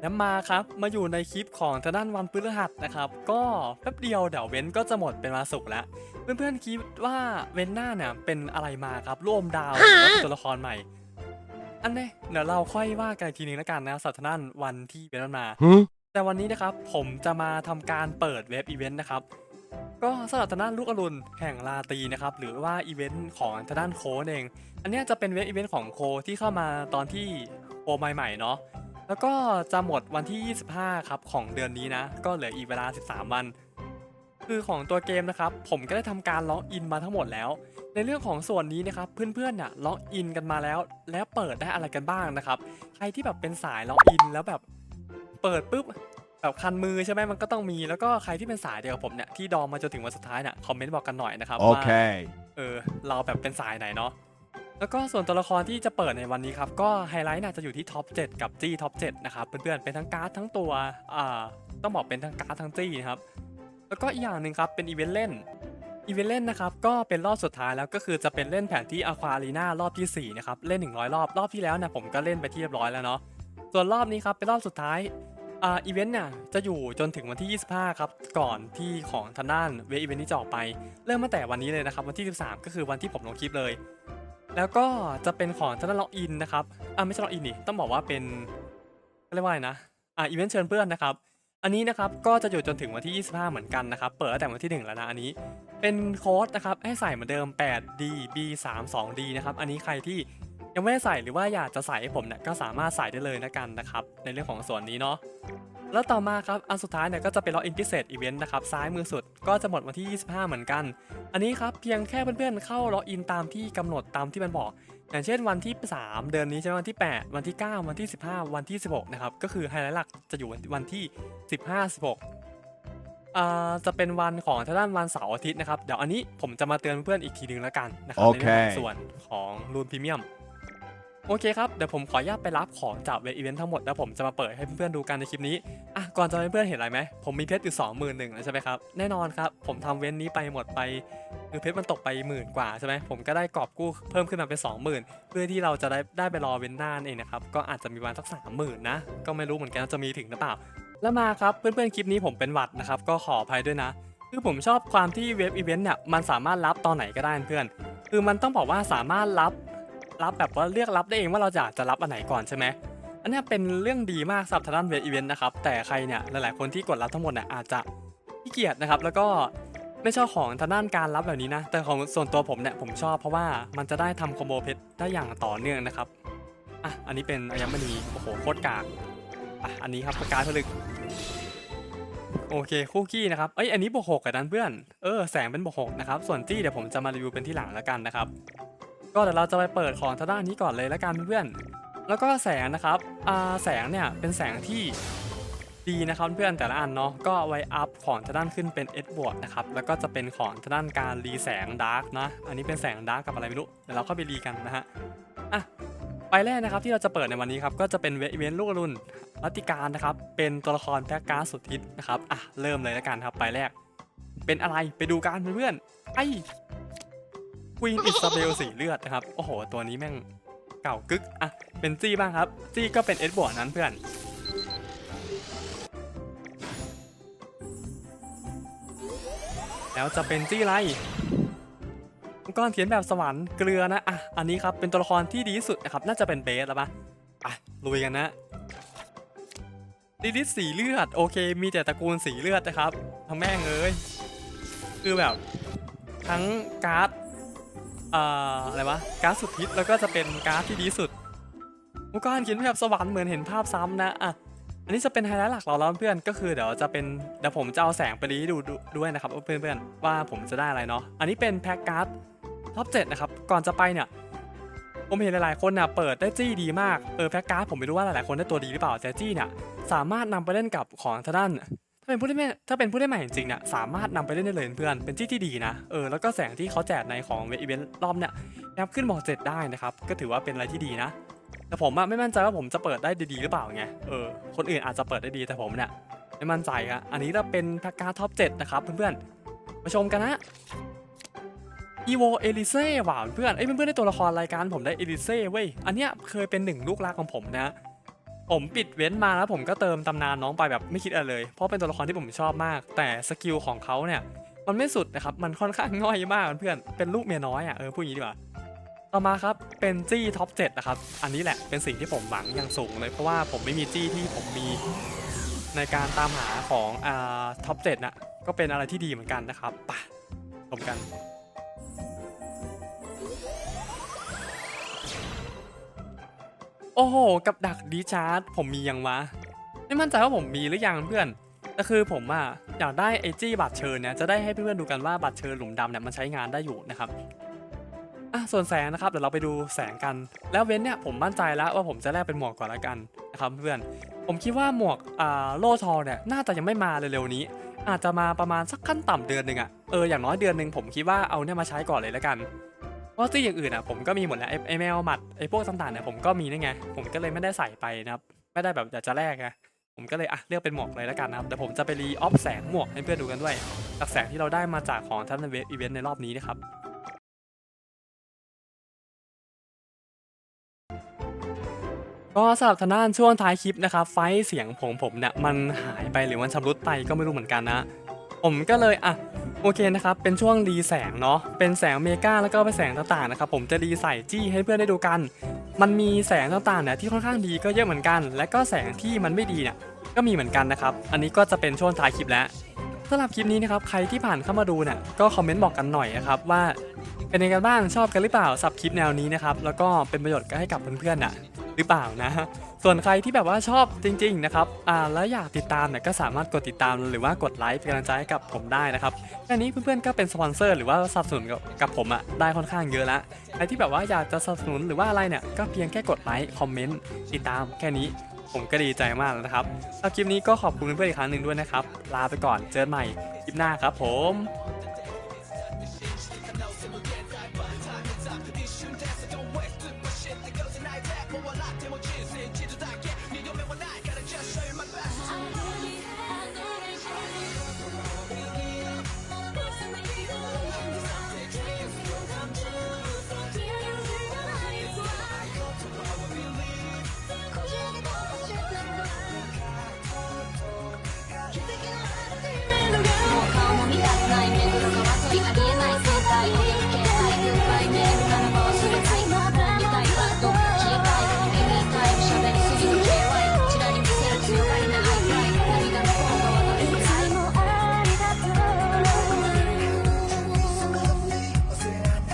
แล้วมาครับ มาอยู่ในคลิปของทางด้านวันพฤหัสนะครับ ก็แป๊บเดียวเดี๋ยวเว้นก็จะหมดเป็นวันศุกร์แล้ว เพื่อนๆคิดว่าเว้นหน้าเนี่ยเป็นอะไรมาครับร่วมดาวหรือว่าเป็นตัวละครใหม่ อันนี้เดี๋ยวเราค่อยว่ากันอีกทีนึงแล้วกันนะสัปดาห์หน้าวันที่เว้นมันมา Huh? แต่วันนี้นะครับผมจะมาทำการเปิดเว็บอีเวนต์นะครับ ก็สำหรับทางด้านลูกอรุณแห่งลาตรีนะครับหรือว่าอีเวนต์ของทางด้านโค้ดเอง อันเนี้ยจะเป็นเว็บอีเวนต์ของโคที่เข้ามาตอนที่โคใหม่ๆเนาะ แล้วก็จะหมดวันที่ 25 ครับของเดือนนี้นะ ก็เหลืออีกเวลา 13 วัน คือของตัวเกมนะครับ ผมก็ได้ทำการล็อกอินมาทั้งหมดแล้ว ในเรื่องของส่วนนี้นะครับเพื่อนๆน่ะล็อกอินกันมาแล้ว แล้วเปิดได้อะไรกันบ้างนะครับ ใครที่แบบเป็นสายล็อกอินแล้วแบบเปิดปุ๊บแบบคันมือใช่ไหมมันก็ต้องมีแล้วก็ใครที่เป็นสายเดียวกับผมเนี่ยที่ดองมาจนถึงวันสุดท้ายเนี่ยคอมเมนต์บอกกันหน่อยนะครับว่า Okay. เออเราแบบเป็นสายไหนเนาะ แล้วก็ส่วนตัวละครที่จะเปิดในวันนี้ครับ ก็ไฮไลท์น่าจะอยู่ที่ท็อป7กับจี้ท็อป7นะครับ เพื่อนๆ เป็นทั้งการ์ดทั้งตัวอ่าต้องบอกเป็นทั้งการ์ดทั้งจี้นะครับ แล้วก็อีกอย่างหนึ่งครับ เป็นอีเวนต์เล่นอีเวนต์เล่นนะครับ ก็เป็นรอบสุดท้ายแล้วก็คือจะเป็นเล่นแผนที่อควารีนารอบทีสี่ 4 นะครับ เล่น 100 รอบ รอบที่แล้วเนี่ยผมก็เล่นไปที่เรียบร้อยแล้วเนาะ ส่วนรอบนี้ครับ เป็นรอบสุดท้ายอ่าอีเวนต์เนี่ยจะอยู่จนถึงวันที่ 25 ครับ ก่อนที่ของทางด้านเวอีเวนต์นี้จะออกไป เริ่มตั้งแต่วันนี้เลยนะครับ วันที่ 13 ก็คือวันที่ผมลงคลิปเลย แล้วก็จะเป็นของทางด้านล็อกอินนะครับอ่าไม่ใช่ล็อกอินนี่ต้องบอกว่าเป็นเรียกว่าไรนะอ่าอีเวนต์เชิญเพื่อนนะครับ อันนี้นะครับก็จะอยู่จนถึงวันที่ 25 เหมือนกันนะครับ เปิดตั้งแต่วันที่ 1 แล้วนะอันนี้ เป็นโค้ดนะครับให้ใส่เหมือนเดิม 8D B 3 2D นะครับ อันนี้ใครที่ ยังไม่ได้ใส่หรือว่าอยากจะใส่ให้ผมเนี่ยก็สามารถใส่ได้เลยนะกันนะครับในเรื่องของส่วนนี้เนาะแล้วต่อมาครับอันสุดท้ายเนี่ยก็จะเป็นล็อกอินพิเศษอีเวนต์นะครับซ้ายมือสุดก็จะหมดวันที่ 25 เหมือนกัน อันนี้ครับเพียงแค่เพื่อนๆเข้าล็อกอินตามที่กำหนดตามที่มันบอก อย่างเช่นวันที่ 3 เดือนนี้ใช่ไหมวันที่ 8 วันที่ 9 วันที่ 15 วันที่ 16 นะครับก็คือไฮไลท์หลักจะอยู่วันที่ 15 16อ่าจะเป็นวันของทางด้านวันเสาร์อาทิตย์นะครับ เดี๋ยวอันนี้ผมจะมาเตือนเพื่อนอีกทีนึงแล้วกันนะครับในโอเคเรื่องของส่วนของรูนพรีเมียม โอเคครับ เดี๋ยวผมขออนุญาตไปรับของจากเว็บอีเวนต์ทั้งหมดแล้วผมจะมาเปิดให้เพื่อนๆดูกันในคลิปนี้ อะ ก่อนจะให้เพื่อนเห็นอะไรไหม ผมมีเพชรอยู่สองหมื่นหนึ่งแล้วใช่ไหมครับ แน่นอนครับ ผมทำเว้นนี้ไปหมดไปคือเพชรมันตกไปหมื่นกว่าใช่ไหมผมก็ได้กอบกู้เพิ่มขึ้นมาเป็นสองหมื่นเพื่อที่เราจะได้ได้ไปรอเว้นหน้านเองนะครับ ก็อาจจะมีประมาณสักสามหมื่นนะ ก็ไม่รู้เหมือนกันว่าจะมีถึงหรือเปล่า แล้วมาครับเพื่อนๆคลิปนี้ผมเป็นหวัดนะครับ ก็ขออภัยด้วยนะคือผมชอบความที่เว็บอีเวนต์เนี่ยมันสามารถรับตอนไหนก็ได้เพื่อน คือมันต้องบอกว่าสามารถรับ รับแบบว่าเลือกรับได้เองว่าเราอยากจะรับอันไหนก่อนใช่ไหมอันนี้เป็นเรื่องดีมากสำหรับทางด้านเว็บอีเวนต์นะครับแต่ใครเนี่ยหลายๆคนที่กดรับทั้งหมดเนี่ยอาจจะขี้เกียจนะครับแล้วก็ไม่ชอบของทางด้านการรับแบบนี้นะ แต่ของส่วนตัวผมเนี่ยผมชอบเพราะว่ามันจะได้ทำคอมโบเพชรได้อย่างต่อเนื่องนะครับอะอันนี้เป็นอัญมณีโอ้โหโคตรกากอะอันนี้ครับประกายผลึกโอเคคู่ขี้นะครับเอ้ยอันนี้บวกหกกับนั้นเพื่อนเออแสงเป็นบวกหกนะครับส่วนจี้เดี๋ยวผมจะมารีวิวเป็นที่หลังแล้วกันนะครับ ก็เดี๋ยวเราจะไปเปิดของทางด้านนี้ก่อนเลยแล้วกันเพื่อนแล้วก็แสงนะครับอาแสงเนี่ยเป็นแสงที่ดีนะครับเพื่อนแต่ละอันเนาะก็ไว้อัพของทางด้านขึ้นเป็น S บวกนะครับแล้วก็จะเป็นของทางด้านการรีแสงดาร์กนะอันนี้เป็นแสงดาร์กกับอะไรไม่รู้เดี๋ยวเราเข้าไปรีกันนะฮะอะไปแรกนะครับที่เราจะเปิดในวันนี้ครับก็จะเป็นเวเวนลูกรุณรัติการนะครับเป็นตัวละครแพ็กการ์สุดฮิตนะครับอะเริ่มเลยแล้วกันครับไปแรก เป็นอะไรไปดูกันเพื่อนๆไอ วีนอิซาเบลสีเลือดนะครับ โอ้โห ตัวนี้แม่งเก่ากึก อะ เป็นจี้บ้างครับ จี้ก็เป็นเอสบวกนั้นเพื่อน แล้วจะเป็นจี้ไรก้อนเขียนแบบสวรรค์เกลือนะ อะ อันนี้ครับ เป็นตัวละครที่ดีที่สุดนะครับ น่าจะเป็นเบสแล้วปะอะ ลุยกันนะลิลิสสีเลือด โอเค มีแต่ตระกูลสีเลือดนะครับ ทั้งแม่งเอ้ย คือแบบ ทั้งการ์ด อะไรวะการ์ดสุดฮิตแล้วก็จะเป็นการ์ดที่ดีสุดมุกการเขียนแบบสวรรค์เหมือนเห็นภาพซ้ำนะอะอันนี้จะเป็นไฮไลท์หลักเราแล้วเพื่อนก็คือเดี๋ยวจะเป็นเดี๋ยวผมจะเอาแสงไปรีดูดูด้วยนะครับเพื่อนๆว่าผมจะได้อะไรเนาะอันนี้เป็นแพ็กการ์ดท็อปเจ็ดนะครับก่อนจะไปเนี่ยผมเห็นหลายๆคนน่ะเปิดได้จี้ดีมากเออแพ็กการ์ดผมไม่รู้ว่าหลายๆคนได้ตัวดีหรือเปล่าแต่จี้เนี่ยสามารถนำไปเล่นกับของทางด้าน ถ้าเป็นผู้เล่นใหม่ถ้าเป็นผู้เล่นใหม่จริงๆเนี่ยสามารถนำไปเล่นได้เลยเพื่อนเป็นที่ที่ดีนะเออแล้วก็แสงที่เขาแจกในของเวอีเวนต์รอบเนี่ยแอปขึ้นบอกเจ็ดได้นะครับก็ถือว่าเป็นอะไรที่ดีนะ แต่ผมอะไม่มั่นใจว่าผมจะเปิดได้ดีๆหรือเปล่าไงเออคนอื่นอาจจะเปิดได้ดีแต่ผมเนี่ยไม่มั่นใจอะอันนี้จะเป็นพ็กการท็อป7นะครับเพื่อนๆมาชมกันนะอีโวเอลิเซ่หว่าเพื่อนเอ้ยเพื่อนๆได้ตัวละครรายการผมได้เอลิเซ่เว้ยอันเนี้ยเคยเป็นหนึ่งลูกรักของผมนะ ผมปิดเว้นมาแล้วผมก็เติมตำนานน้องไปแบบไม่คิดอะไรเลย เพราะเป็นตัวละครที่ผมชอบมาก แต่สกิลของเขาเนี่ยมันไม่สุดนะครับ มันค่อนข้างง่อยมากเพื่อน เป็นลูกเมียน้อยอะ เออพูดอย่างนี้ดีกว่า ต่อมาครับ เป็นจี้ท็อป7นะครับ อันนี้แหละเป็นสิ่งที่ผมหวังอย่างสูงเลย เพราะว่าผมไม่มีจี้ที่ผมมีในการตามหาของอ่าท็อป7นะก็เป็นอะไรที่ดีเหมือนกันนะครับ ป่ะชมกัน โอ้โห กับดักดีชาร์จผมมียังวะ ไม่มั่นใจว่าผมมีหรือยังเพื่อนแต่คือผมอะอยากได้ไอจี้บัตรเชิญเนี่ยจะได้ให้เพื่อนๆดูกันว่าบัตรเชิญหลุมดำเนี่ยมันใช้งานได้อยู่นะครับอะส่วนแสงนะครับเดี๋ยวเราไปดูแสงกัน แล้วเว้นเนี่ยผมมั่นใจแล้วว่าผมจะแลกเป็นหมวกก่อนละกันนะครับเพื่อนผมคิดว่าหมวกอ่าโลทองเนี่ยน่าจะยังไม่มาเร็วๆนี้ อาจจะมาประมาณสักขั้นต่ำเดือนหนึ่งอะเอออย่างน้อยเดือนหนึ่งผมคิดว่าเอาเนี่ยมาใช้ก่อนเลยละกัน เพราะที่อย่างอื่นอะผมก็มีหมดแล้วไอ้แมวหมัดไอพวกต่างๆเนี่ยผมก็มีนี่ไงผมก็เลยไม่ได้ใส่ไปนะครับไม่ได้แบบอยากจะแลกไงผมก็เลยอะเลือกเป็นหมวกเลยแล้วกันนะครับแต่ผมจะไปรีออฟแสงหมวกให้เพื่อนดูกันด้วยจากแสงที่เราได้มาจากของทันเวทอีเวนต์ในรอบนี้นะครับก็สำหรับทางด้านช่วงท้ายคลิปนะครับไฟเสียงผมผมเนี่ยมันหายไปหรือมันชำรุดไปก็ไม่รู้เหมือนกันนะ ผมก็เลยอะโอเคนะครับ เป็นช่วงรีแสงเนาะ เป็นแสงเมกาแล้วก็เป็นแสงต่างๆนะครับ ผมจะรีใส่จี้ให้เพื่อนได้ดูกัน มันมีแสงต่างๆเนี่ยที่ค่อนข้างดีก็เยอะเหมือนกัน และก็แสงที่มันไม่ดีเนี่ยก็มีเหมือนกันนะครับ อันนี้ก็จะเป็นช่วงท้ายคลิปแล้วสำหรับคลิปนี้นะครับ ใครที่ผ่านเข้ามาดูเนี่ยก็คอมเมนต์บอกกันหน่อยนะครับว่าเป็นยังไงกันบ้าง ชอบกันหรือเปล่าสับคลิปแนวนี้นะครับ แล้วก็เป็นประโยชน์ให้กับเพื่อนๆน่ะ หรือเปล่านะส่วนใครที่แบบว่าชอบจริงๆนะครับอ่าแล้วอยากติดตามเนี่ยก็สามารถกดติดตามหรือว่ากดไลค์เป็นกำลังใจให้กับผมได้นะครับแค่นี้เพื่อนๆก็เป็นสปอนเซอร์หรือว่าสนับสนุนกับผมอะได้ค่อนข้างเยอะล้วใครที่แบบว่าอยากจะสนับสนุนหรือว่าอะไรเนี่ยก็เพียงแค่กดไลค์คอมเมนต์ติดตามแค่นี้ผมก็ดีใจมากแล้วนะครับสำหรับคลิปนี้ก็ขอบคุณเพื่อนๆอีกครั้งหนึ่งด้วยนะครับ ลาไปก่อน เจอกันใหม่คลิปหน้าครับผม こ笑っても人生一度だけ二度目ないから just show you my best Thank you. 顔も見たくないない生態